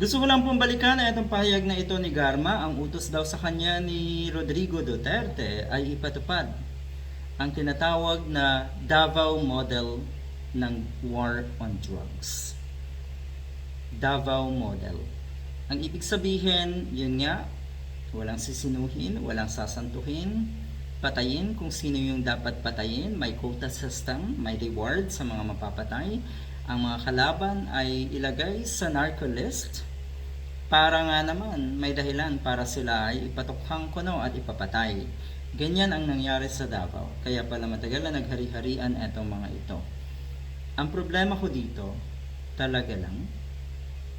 Gusto ko lang pong na itong pahayag na ito ni Garma, ang utos daw sa kanya ni Rodrigo Duterte ay ipatupad ang tinatawag na Davao model ng war on drugs. Davao model. Ang ibig sabihin, yun nga, walang sisinuhin, walang sasantuhin, patayin kung sino yung dapat patayin, may quota system, may reward sa mga mapapatay. Ang mga kalaban ay ilagay sa narco list para nga naman may dahilan para sila ay ipatukhang kuno at ipapatay. Ganyan ang nangyari sa Davao. Kaya pala matagal na naghari-harian etong mga ito. Ang problema ko dito, talaga lang,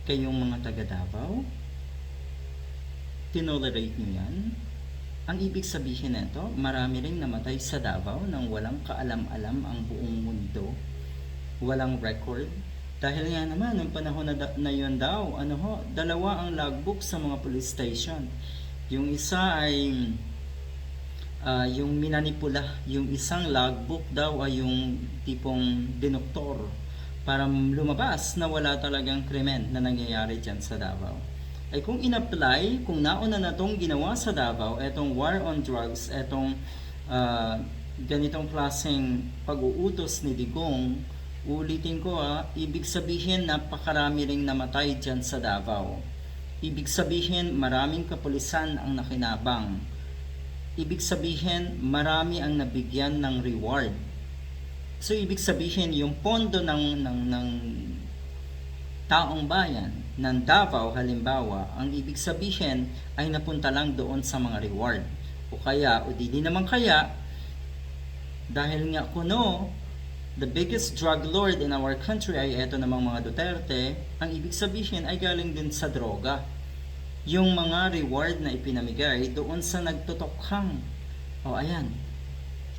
kayong mga taga Davao, tinolerate nyo yan. Ang ibig sabihin nito, marami ring namatay sa Davao nang walang kaalam-alam ang buong mundo. Walang record. Dahil nga naman, noong panahon na, da- na yun daw, ano ho, dalawa ang logbook sa mga police station. Yung isa ay ah, yung minanipula, yung isang logbook daw ay yung tipong dinoktor para lumabas na wala talagang krimen na nangyayari dyan sa Davao. Ay kung in-apply, kung nauna na tong ginawa sa Davao, etong war on drugs, etong ah, ganitong klaseng pag-uutos ni Digong, ulitin ko ah, ibig sabihin napakarami ring namatay dyan sa Davao. Ibig sabihin maraming kapulisan ang nakinabang. Ibig sabihin marami ang nabigyan ng reward. So ibig sabihin yung pondo ng ng ng taong bayan ng Davao halimbawa, ang ibig sabihin ay napunta lang doon sa mga reward. O kaya, o di di naman kaya, dahil nga kuno, the biggest drug lord in our country ay eto namang mga Duterte, ang ibig sabihin ay galing din sa droga. Yung mga reward na ipinamigay doon sa nagtutokhang. O ayan,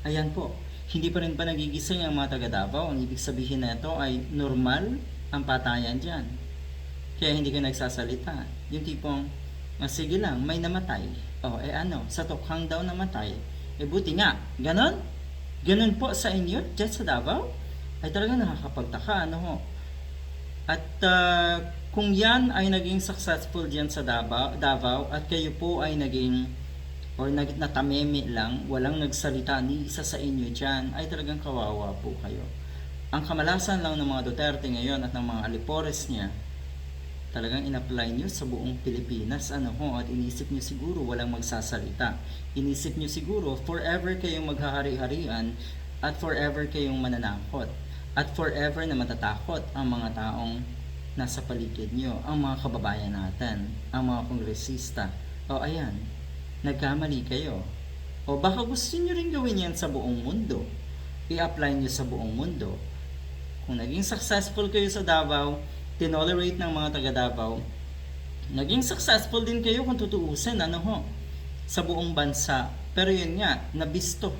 ayan po. Hindi pa rin pa nagigising ang mga taga Davao. Ang ibig sabihin na ito ay normal ang patayan dyan. Kaya hindi ka nagsasalita. Yung tipong, ah, sige lang, may namatay. O, eh ano, sa tokhang daw namatay. Eh buti nga, ganon? Ganon po sa inyo, dyan sa Davao? Ay talaga nakakapagtaka, ano ho? At ah, kung yan ay naging successful diyan sa Davao, Davao at kayo po ay naging or nag natameme lang, walang nagsalita ni isa sa inyo diyan, ay talagang kawawa po kayo. Ang kamalasan lang ng mga Duterte ngayon at ng mga alipores niya, talagang in-apply nyo sa buong Pilipinas ano ho at inisip nyo siguro walang magsasalita. Inisip nyo siguro forever kayong maghahari-harian at forever kayong mananakot. At forever na matatakot ang mga taong nasa paligid nyo ang mga kababayan natin ang mga kongresista. O ayan nagkamali kayo. O baka gusto nyo rin gawin yan sa buong mundo. I-apply nyo sa buong mundo. Kung naging successful kayo sa Davao, tinolerate ng mga taga Davao, naging successful din kayo kung tutuusin, ano ho, sa buong bansa. Pero yun nga, nabisto.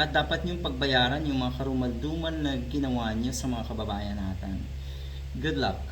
At dapat niyong pagbayaran yung mga karumalduman na ginawa niyo sa mga kababayan natin. Good luck.